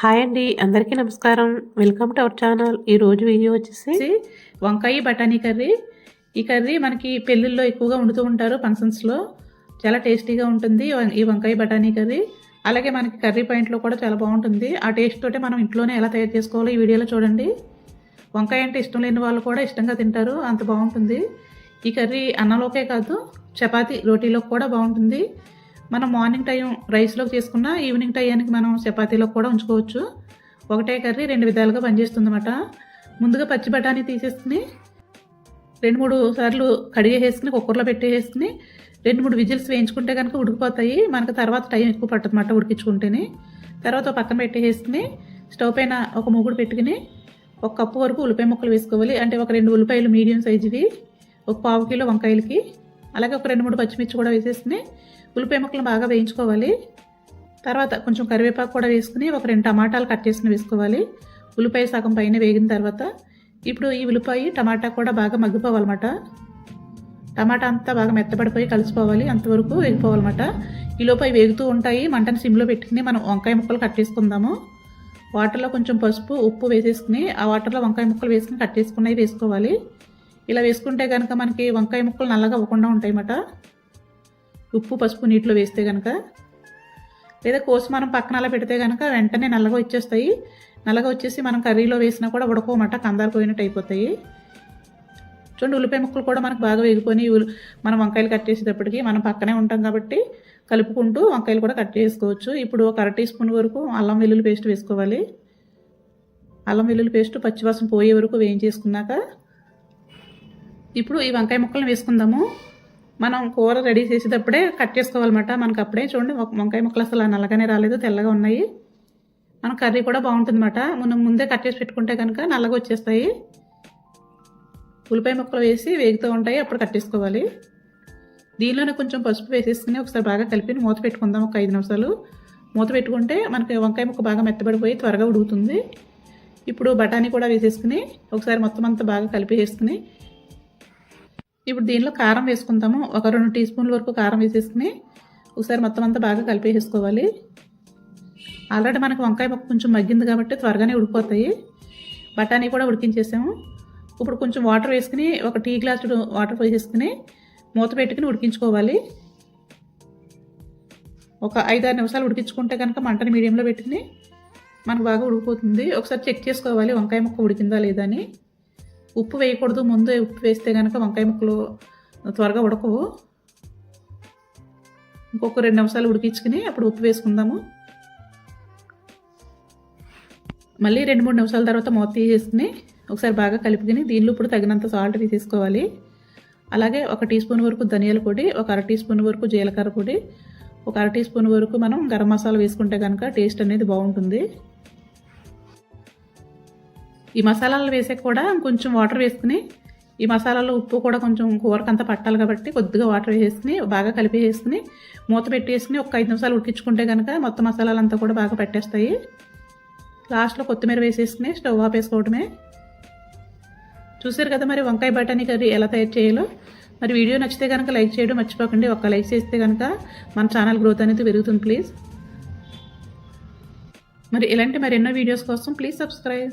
Hi అండి అందరికీ నమస్కారం. Welcome to our channel. ఈరోజు వీడియో వచ్చేసి వంకాయ బఠానీ కర్రీ. ఈ కర్రీ మనకి పెళ్ళిళ్ళలో ఎక్కువగా వండుతూ ఉంటారు ఫంక్షన్స్లో. చాలా టేస్టీగా ఉంటుంది ఈ వంకాయ బఠానీ కర్రీ. అలాగే మనకి కర్రీ పాయింట్లో కూడా చాలా బాగుంటుంది. ఆ టేస్ట్ తోటే మనం ఇంట్లోనే ఎలా తయారు చేసుకోవాలో ఈ వీడియోలో చూడండి. వంకాయ అంటే ఇష్టం లేని వాళ్ళు కూడా ఇష్టంగా తింటారు అంత బాగుంటుంది. ఈ కర్రీ అన్నంలోకే కాదు చపాతీ రోటీలోకి కూడా బాగుంటుంది. మనం మార్నింగ్ టైం రైస్లోకి చేసుకున్న ఈవినింగ్ టైంకి మనం చపాతీలో కూడా ఉంచుకోవచ్చు. ఒకటే కర్రీ రెండు విధాలుగా పనిచేస్తుంది అనమాట ముందుగా పచ్చి బఠానీ తీసేసుకుని రెండు మూడు సార్లు కడిగేసుకుని కుక్కర్లో పెట్టేసుకుని రెండు మూడు విజిల్స్ వేయించుకుంటే కనుక ఉడికిపోతాయి. మనకు తర్వాత టైం ఎక్కువ పట్టదు అన్నమాట ఉడికించుకుంటేనే. తర్వాత పక్కన పెట్టేసుకుని స్టవ్ పైన ఒక మూగుడు పెట్టుకుని ఒక కప్పు వరకు ఉల్లిపాయ ముక్కలు వేసుకోవాలి. అంటే ఒక రెండు ఉల్లిపాయలు మీడియం సైజువి ఒక పావు కిలో వంకాయలకి అలాగే ఒక రెండు మూడు పచ్చిమిర్చి కూడా వేసేసుకుని ఉల్లిపాయ ముక్కలు బాగా వేయించుకోవాలి. తర్వాత కొంచెం కరివేపాకు కూడా వేసుకుని ఒక రెండు టమాటాలు కట్ చేసుకుని వేసుకోవాలి. ఉల్లిపాయ సగం పైన వేగిన తర్వాత ఇప్పుడు ఈ ఉల్లిపాయ టమాటా కూడా బాగా మగ్గిపోవాలన్నమాట. టమాటా అంతా బాగా మెత్తబడిపోయి కలిసిపోవాలి అంతవరకు వేగిపోవాలన్నమాట. ఈ లోపాయి వేగుతూ ఉంటాయి. మంటని సిమ్లో పెట్టుకుని మనం వంకాయ ముక్కలు కట్ చేసుకుందాము. వాటర్లో కొంచెం పసుపు ఉప్పు వేసేసుకుని ఆ వాటర్లో వంకాయ ముక్కలు వేసుకుని కట్ చేసుకున్నవి వేసుకోవాలి. ఇలా వేసుకుంటే కనుక మనకి వంకాయ ముక్కలు నల్లగా అవ్వకుండా ఉంటాయి అన్నమాట ఉప్పు పసుపు నీటిలో వేస్తే కనుక లేదా కోసి మనం పక్కన అలా పెడితే కనుక వెంటనే నల్లగా వచ్చేస్తాయి. నల్లగా వచ్చేసి మనం కర్రీలో వేసినా కూడా ఉడకోమట కందాలు పోయినట్టు అయిపోతాయి. చూడండి ఉల్లిపాయ ముక్కలు కూడా మనకు బాగా వేగిపోయి మనం వంకాయలు కట్ చేసేటప్పటికి మనం పక్కనే ఉంటాం కాబట్టి కలుపుకుంటూ వంకాయలు కూడా కట్ చేసుకోవచ్చు. ఇప్పుడు ఒక అర టీ స్పూన్ వరకు అల్లం వెల్లుల్లి పేస్ట్ వేసుకోవాలి. అల్లం వెల్లుల్లి పేస్ట్ పచ్చివాసన పోయే వరకు వేయించేసుకున్నాక ఇప్పుడు ఈ వంకాయ ముక్కలను వేసుకుందాము. మనం కూర రెడీ చేసేటప్పుడే కట్ చేసుకోవాలన్నమాట. మనకు అప్పుడే చూడండి వంకాయ ముక్కలు అసలు నల్లగానే రాలేదు తెల్లగా ఉన్నాయి. మన కర్రీ కూడా బాగుంటుందన్నమాట. మనం ముందే కట్ చేసి పెట్టుకుంటే కనుక నల్లగా వచ్చేస్తాయి. ఉల్లిపాయ ముక్కలు వేసి వేగుతూ ఉంటాయి అప్పుడు కట్టేసుకోవాలి దీనిలోనే కొంచెం పసుపు వేసేసుకుని ఒకసారి బాగా కలిపి మూత పెట్టుకుందాం ఒక ఐదు నిమిషాలు. మూత పెట్టుకుంటే మనకి వంకాయ ముక్క బాగా మెత్తబడిపోయి త్వరగా ఉడుకుతుంది. ఇప్పుడు బఠానీ కూడా వేసేసుకుని ఒకసారి మొత్తం అంతా బాగా కలిపి వేసుకుని ఇప్పుడు దీనిలో కారం వేసుకుందాము ఒక రెండు టీ స్పూన్ల వరకు కారం వేసేసుకుని ఒకసారి మొత్తం అంతా బాగా కలిపేసుకోవాలి ఆల్రెడీ మనకు వంకాయ ముక్క కొంచెం మగ్గింది కాబట్టి త్వరగానే ఉడిపోతాయి బఠానీ కూడా ఉడికించేసాము. ఇప్పుడు కొంచెం వాటర్ వేసుకుని ఒక టీ గ్లాస్ వాటర్ పోసేసుకుని మూత పెట్టుకుని ఉడికించుకోవాలి. ఒక ఐదారు నిమిషాలు ఉడికించుకుంటే కనుక మంటని మీడియంలో పెట్టుకుని మనకు బాగా ఉడికిపోతుంది. ఒకసారి చెక్ చేసుకోవాలి వంకాయ ముక్క ఉడికిందా లేదా అని. ఉప్పు వేయకూడదు. ముందే ఉప్పు వేస్తే కనుక వంకాయ ముక్కలు త్వరగా ఉడకవు. ఇంకొక రెండు నిమిషాలు ఉడికించుకుని అప్పుడు ఉప్పు వేసుకుందాము. మళ్ళీ రెండు మూడు నిమిషాల తర్వాత మూత తీసేసుకుని ఒకసారి బాగా కలుపుకుని దీనిలో ఇప్పుడు తగినంత సాల్ట్ తీసేసుకోవాలి. అలాగే ఒక టీ స్పూన్ వరకు ధనియాల పొడి ఒక అర టీ స్పూన్ వరకు జీలకర్ర పొడి ఒక అర టీ స్పూన్ వరకు మనం గరం మసాలా వేసుకుంటే కనుక టేస్ట్ అనేది బాగుంటుంది. ఈ మసాలాలు వేసే కూడా కొంచెం వాటర్ వేసుకుని ఈ మసాలాలో ఉప్పు కూడా కొంచెం కూరకంతా పట్టాలి కాబట్టి కొద్దిగా వాటర్ వేసుకుని బాగా కలిపి వేసుకుని మూత పెట్టేసుకుని ఒక ఐదు నిమిషాలు ఉడికించుకుంటే కనుక మొత్తం మసాలాలంతా కూడా బాగా పట్టేస్తాయి. లాస్ట్లో కొత్తిమీర వేసేసుకుని స్టవ్ ఆపేసుకోవడమే చూసారు కదా మరి వంకాయ బఠానీ కర్రీ ఎలా తయారు చేయాలో? మరి వీడియో నచ్చితే కనుక లైక్ చేయడం మర్చిపోకండి. ఒక్క లైక్ చేస్తే కనుక మన ఛానల్ గ్రోత్ అనేది పెరుగుతుంది ప్లీజ్. మరి ఇలాంటి మరి ఎన్నో వీడియోస్ కోసం please subscribe.